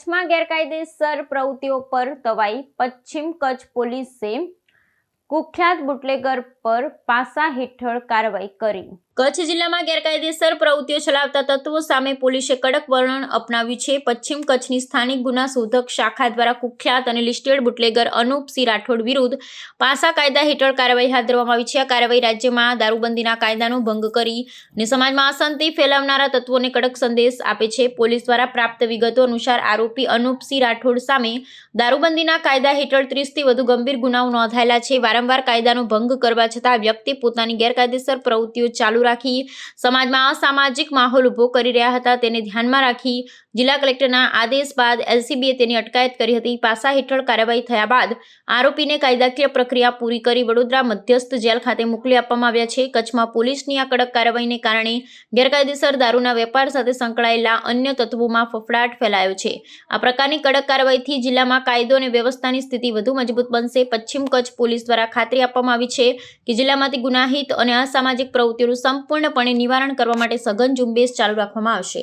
કચ્છમાં ગેરકાયદેસર પ્રવૃત્તિઓ પર તવાઈ પશ્ચિમ કચ્છ પોલીસે કુખ્યાત બુટલેગર પર પાસા હેઠળ કાર્યવાહી કરી. કચ્છ જિલ્લામાં ગેરકાયદેસર પ્રવૃત્તિઓ ચલાવતા તત્વો સામે પોલીસે કડક વર્ણન અપનાવ્યું છે. પશ્ચિમ કચ્છની સ્થાનિક ગુના શોધક શાખા દ્વારા કુખ્યાત અને લિસ્ટેડ બુટલેગર અનુપસિંહ રાઠોડ વિરુદ્ધ પાસા કાયદા હેઠળ કાર્યવાહી હાથ ધરવામાં આવી છે. આ કાર્યવાહી રાજ્યમાં દારૂબંધીના કાયદાનો ભંગ કરી અને સમાજમાં અશાંતિ ફેલાવનારા તત્વોને કડક સંદેશ આપે છે. પોલીસ દ્વારા પ્રાપ્ત વિગતો અનુસાર આરોપી અનુપસિંહ રાઠોડ સામે દારૂબંધીના કાયદા હેઠળ ત્રીસથી વધુ ગંભીર ગુનાઓ નોંધાયેલા છે. વારંવાર કાયદાનો ભંગ કરવા છતાં વ્યક્તિ પોતાની ગેરકાયદેસર પ્રવૃત્તિઓ ચાલુ રાખી સમાજમાં અસામાજિક માહોલ ઊભો કરી રહ્યા હતા. તેને ધ્યાનમાં રાખી જિલ્લા કલેક્ટરના આદેશ બાદ એલસીબીએ તેની અટકાયત કરી હતી. પાસા હેઠળ કાર્યવાહી થયા બાદ આરોપીને કાયદાકીય પ્રક્રિયા પૂરી કરી વડોદરા મધ્યસ્થ જેલ ખાતે મોકલી આપવામાં આવ્યા છે. કચ્છમાં પોલીસની આ કડક કાર્યવાહીને કારણે ગેરકાયદેસર દારૂના વેપાર સાથે સંકળાયેલા અન્ય તત્વોમાં ફફડાટ ફેલાયો છે. આ પ્રકારની કડક કાર્યવાહીથી જિલ્લામાં કાયદો અને વ્યવસ્થાની સ્થિતિ વધુ મજબૂત બનશે. પશ્ચિમ કચ્છ પોલીસ દ્વારા ખાતરી આપવામાં આવી છે કે જિલ્લામાંથી ગુનાહિત અને અસામાજિક પ્રવૃત્તિઓનું સંપૂર્ણપણે નિવારણ કરવા માટે સઘન ઝુંબેશ ચાલુ રાખવામાં આવશે.